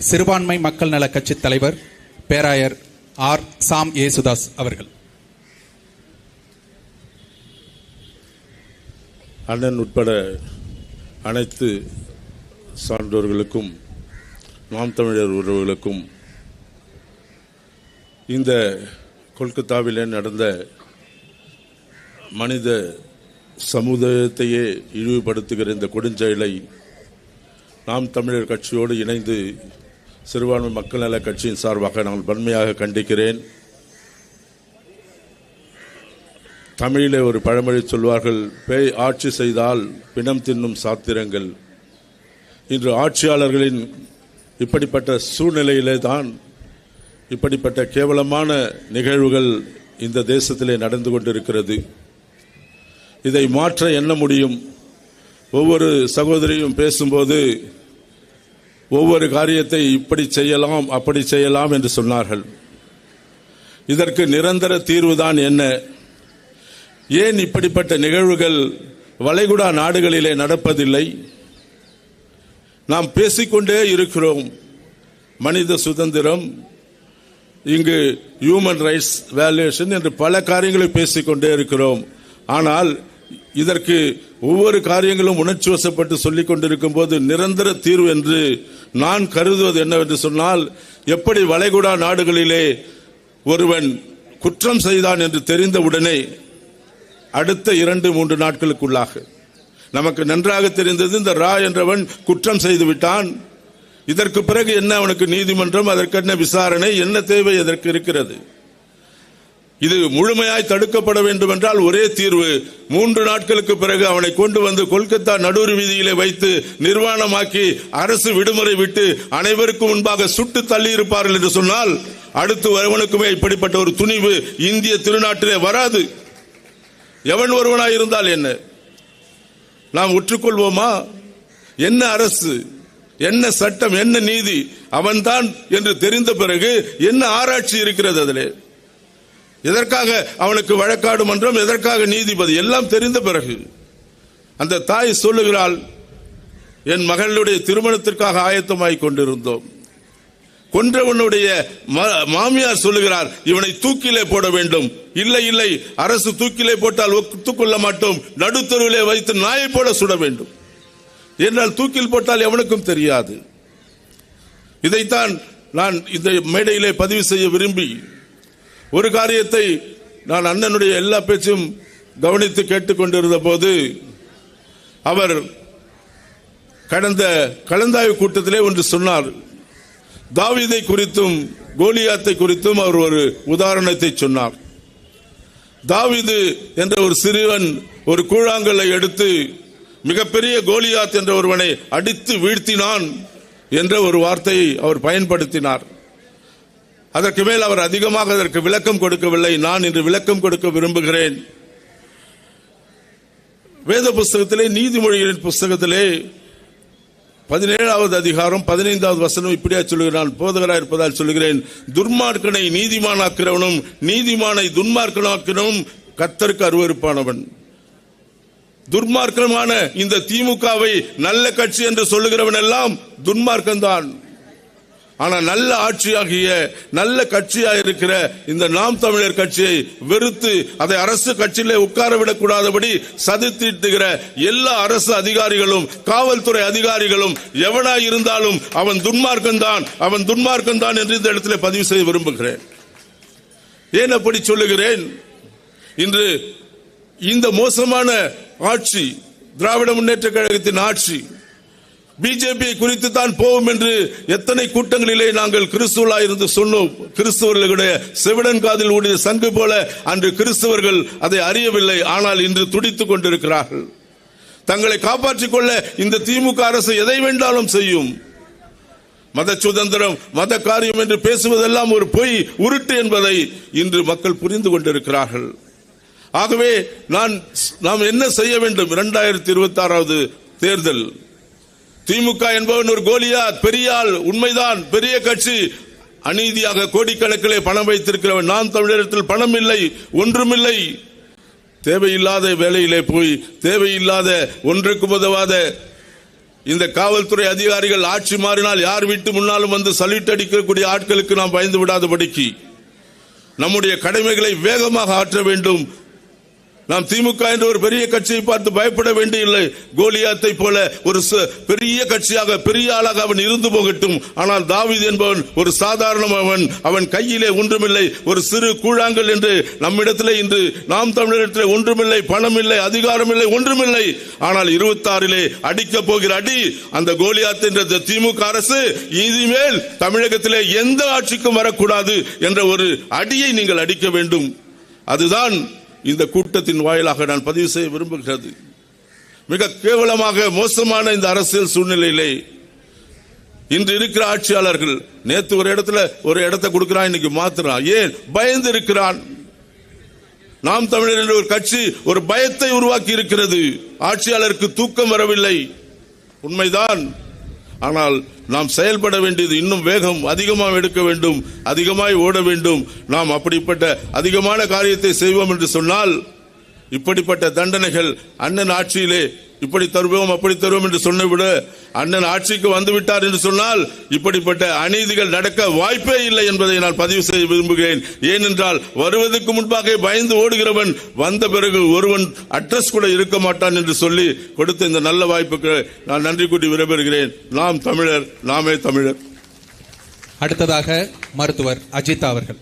சிறுபான்மை மக்கள் நல கட்சி தலைவர் பேராயர் ஆர் சாம் ஏசுதாஸ் அவர்கள். அண்ணன் உட்பட அனைத்து சான்றோர்களுக்கும் நாம் தமிழர் உறவுகளுக்கும் இந்த கொல்கத்தாவிலே நடந்த மனித சமுதாயத்தையே இழிவுபடுத்துகிற இந்த கொடுஞ்செயலை நாம் தமிழர் கட்சியோடு இணைந்து சிறுபான்மை மக்கள் நல கட்சியின் சார்பாக நான் வன்மையாக கண்டிக்கிறேன். தமிழிலே ஒரு பழமொழி சொல்வார்கள் பேய் ஆட்சி செய்தால் பிணம் தின்னும் சாத்திரங்கள். இன்று ஆட்சியாளர்களின் இப்படிப்பட்ட சூழ்நிலையிலே தான் இப்படிப்பட்ட கேவலமான நிகழ்வுகள் இந்த தேசத்திலே நடந்து கொண்டிருக்கிறது. இதை மாற்ற என்ன முடியும்? ஒவ்வொரு சகோதரியும் பேசும்போது ஒவ்வொரு காரியத்தை இப்படி செய்யலாம் அப்படி செய்யலாம் என்று சொன்னார்கள். இதற்கு நிரந்தர தீர்வுதான் என்ன? ஏன் இப்படிப்பட்ட நிகழ்வுகள் வளைகுடா நாடுகளிலே நடப்பதில்லை? நாம் பேசிக்கொண்டே இருக்கிறோம். மனித சுதந்திரம் இங்கு ஹியூமன் ரைட்ஸ் வேல்யூஷன் என்று பல காரியங்களை பேசிக்கொண்டே இருக்கிறோம். ஆனால் இதற்கு ஒவ்வொரு காரியங்களும் உணர்ச்சி வசப்பட்டு சொல்லிக் கொண்டிருக்கும் போது நிரந்தர தீர்வு என்று நான் கருதுவது என்னவென்று சொன்னால் எப்படி வளைகுடா நாடுகளிலே ஒருவன் குற்றம் செய்தான் என்று தெரிந்தவுடனே அடுத்த இரண்டு மூன்று நாட்களுக்குள்ளாக. நமக்கு நன்றாக தெரிந்தது இந்த ரா என்றவன் குற்றம் செய்து விட்டான். இதற்கு பிறகு என்ன அவனுக்கு நீதிமன்றம் அதற்கென்ன விசாரணை என்ன தேவை அதற்கு இருக்கிறது? இது முழுமையாய் தடுக்கப்பட வேண்டும் என்றால் ஒரே தீர்வு மூன்று நாட்களுக்கு பிறகு அவனை கொண்டு வந்து கொல்கத்தா நடுவர் வீதியிலே வைத்து நிர்வாணமாக்கி அரசு விடுமுறை விட்டு அனைவருக்கும் முன்பாக சுட்டு தள்ளி இருப்பார்கள் என்று சொன்னால் அடுத்து வருவனுக்குமே இப்படிப்பட்ட ஒரு துணிவு இந்திய திருநாட்டிலே வராது. எவன் ஒருவனாய் இருந்தால் என்ன? நாம் உற்றுக்கொள்வோமா என்ன அரசு? என்ன சட்டம்? என்ன நீதி? அவன்தான் என்று தெரிந்த பிறகு என்ன ஆராய்ச்சி இருக்கிறது அதிலே? எதற்காக அவனுக்கு வழக்காடு மன்றம் எதற்காக நீதிபதி? எல்லாம் தெரிந்த பிறகு அந்த தாய் சொல்லுகிறாள் என் மகளுடைய திருமணத்திற்காக ஆயத்தமாய் கொண்டிருந்தோம். கொன்றவனுடைய மாமியார் சொல்லுகிறார் இவனை தூக்கிலே போட வேண்டும். இல்லை இல்லை அரசு தூக்கிலே போட்டால் ஒத்துக்கொள்ள மாட்டோம். நடுத்தருவிலே வைத்து நாயை போல சுட வேண்டும். என்றால் தூக்கில் போட்டால் எவனுக்கும் தெரியாது. இதைத்தான் நான் இந்த மேடையிலே பதிவு செய்ய விரும்பி ஒரு காரியத்தை நான் அண்ணனுடைய எல்லா பேச்சும் கவனித்து கேட்டுக்கொண்டிருந்த போது அவர் கடந்த கலந்தாய்வு கூட்டத்திலே ஒன்று சொன்னார். தாவீதை குறித்தும் கோலியாத்தை குறித்தும் அவர் ஒரு உதாரணத்தை சொன்னார். தாவீது என்ற ஒரு சிறுவன் ஒரு கூழாங்கல்லை எடுத்து மிகப்பெரிய கோலியாத் என்ற ஒருவனை அடித்து வீழ்த்தினான் என்ற ஒரு வார்த்தையை அவர் பயன்படுத்தினார். அதற்கு மேல் அவர் அதிகமாக அதற்கு விளக்கம் கொடுக்கவில்லை. நான் இன்று விளக்கம் கொடுக்க விரும்புகிறேன். வேத புஸ்தகத்திலே நீதிமொழிகளின் புஸ்தகத்திலே பதினேழாவது அதிகாரம் பதினைந்தாவது வசனம் இப்படியா சொல்லுகிறான். போதகராக இருப்பதால் சொல்லுகிறேன். துர்மார்க்கனை நீதிமானாக்கிறவனும் நீதிமானை துன்மார்க்கனாக்கிறவனும் கத்தருக்கு அருவருப்பானவன். துர்மார்க்கமான இந்த திமுகவை நல்ல கட்சி என்று சொல்லுகிறவன் எல்லாம் துன்மார்க்கம்தான் ஆனா நல்ல ஆட்சியாகிய நல்ல கட்சியாக இருக்கிற இந்த நாம் தமிழர் கட்சியை வெறுத்து அதை அரசு கட்சியிலே உட்கார விடக்கூடாதபடி சதித்திட்டுகிற எல்லா அரசு அதிகாரிகளும் காவல்துறை அதிகாரிகளும் எவனாய் இருந்தாலும் அவன் துன்மார்க்கம்தான் அவன் துன்மார்க்கம்தான் என்று இந்த இடத்துல பதிவு செய்ய விரும்புகிறேன். ஏன் அப்படி சொல்லுகிறேன்? இன்று இந்த மோசமான ஆட்சி திராவிட முன்னேற்ற கழகத்தின் ஆட்சி பிஜேபி குறித்து தான் போவோம் என்று எத்தனை கூட்டங்களிலே நாங்கள் கிறிஸ்துவலா இருந்து சொன்னோம். கிறிஸ்தவர்களுடைய செவிடன் காதில் ஊடிய சங்கு போல அன்று கிறிஸ்தவர்கள் அதை அறியவில்லை. ஆனால் இன்று துடித்துக் கொண்டிருக்கிறார்கள். தங்களை காப்பாற்றிக் கொள்ள இந்த திமுக அரசு எதை வேண்டாலும் செய்யும். மத சுதந்திரம் மத காரியம் என்று பேசுவதெல்லாம் ஒரு பொய் உருட்டு என்பதை இன்று மக்கள் புரிந்து கொண்டிருக்கிறார்கள். ஆகவே நான் நாம் என்ன செய்ய வேண்டும்? இரண்டாயிரத்தி இருபத்தி ஆறாவது தேர்தல். திமுக என்பவன் ஒரு கோலியா பெரியாள் உண்மைதான் பெரிய கட்சி. அநீதியாக கோடிக்கணக்கிலே பணம் வைத்திருக்கிறவன். நான் தமிழகத்தில் பணம் இல்லை ஒன்றுமில்லை தேவையில்லாத வேலையிலே போய் தேவையில்லாத ஒன்றுக்கு உதவாத இந்த காவல்துறை அதிகாரிகள் ஆட்சி மாறினால் யார் வீட்டு முன்னாலும் வந்து சல்யூட் அடிக்கக்கூடிய ஆட்களுக்கு நாம் பயந்து விடாதபடிக்கு நம்முடைய கடமைகளை வேகமாக ஆற்ற வேண்டும். நாம் திமுக என்ற ஒரு பெரிய கட்சியை பார்த்து பயப்பட வேண்டியில்லை. கோலியாத்தை போல ஒரு ச- பெரிய கட்சியாக பெரிய ஆளாக அவன் இருந்து போகட்டும். ஆனால் தாவித் என்பவன் ஒரு சாதாரணவன் அவன் கையிலே ஒன்றுமில்லை. ஒரு சிறு கூழாங்கல் என்று நம்மிடத்திலே இன்று நாம் தமிழகத்திலே ஒன்றுமில்லை. பணம் இல்லை அதிகாரம் இல்லை ஒன்றுமில்லை. ஆனால் இருபத்தாறிலே அடிக்க போகிற அடி அந்த கோலியாத் என்ற திமுக அரசு இனிமேல் தமிழகத்திலே எந்த ஆட்சிக்கும் வரக்கூடாது என்ற ஒரு அடியை நீங்கள் அடிக்க வேண்டும். அதுதான் இந்த கூட்டத்தின் வாயிலாக நான் பதிவு செய்ய விரும்புகிறது. மிக கேவலமாக மோசமான இந்த அரசியல் சூழ்நிலையிலே இன்று இருக்கிற ஆட்சியாளர்கள் நேத்து ஒரு இடத்துல ஒரு இடத்தை கொடுக்கிறான் இன்னைக்கு மாத்துறான். ஏன்? பயந்து இருக்கிறான் நாம் தமிழர் என்ற ஒரு கட்சி ஒரு பயத்தை உருவாக்கி இருக்கிறது. ஆட்சியாளருக்கு தூக்கம் வரவில்லை. உண்மைதான். ஆனால் நாம் செயல்பட வேண்டியது இன்னும் வேகம் அதிகமாக எடுக்க வேண்டும் அதிகமாய் ஓட வேண்டும். நாம் அப்படிப்பட்ட அதிகமான காரியத்தை செய்வோம் என்று சொன்னால் இப்படிப்பட்ட தண்டனைகள் அண்ணன் ஆட்சியிலே இப்படி தருவோம் அப்படி தருவோம் என்று சொன்ன விட அண்ணன் ஆட்சிக்கு வந்து விட்டார் என்று சொன்னால் இப்படிப்பட்ட அநீதிகள் நடக்க வாய்ப்பே இல்லை என்பதை நான் பதிவு செய்ய விரும்புகிறேன். ஏனென்றால் வருவதற்கு முன்பாக பயந்து ஓடுகிறவன் வந்த பிறகு ஒருவன் அட்ரஸ் கூட இருக்க மாட்டான் என்று சொல்லி கொடுத்த இந்த நல்ல வாய்ப்புக்கு நான் நன்றி கூட்டி விரும்புகிறேன் நாம் தமிழர் நாமே தமிழர். அடுத்ததாக மருத்துவர் அஜிதா அவர்கள்.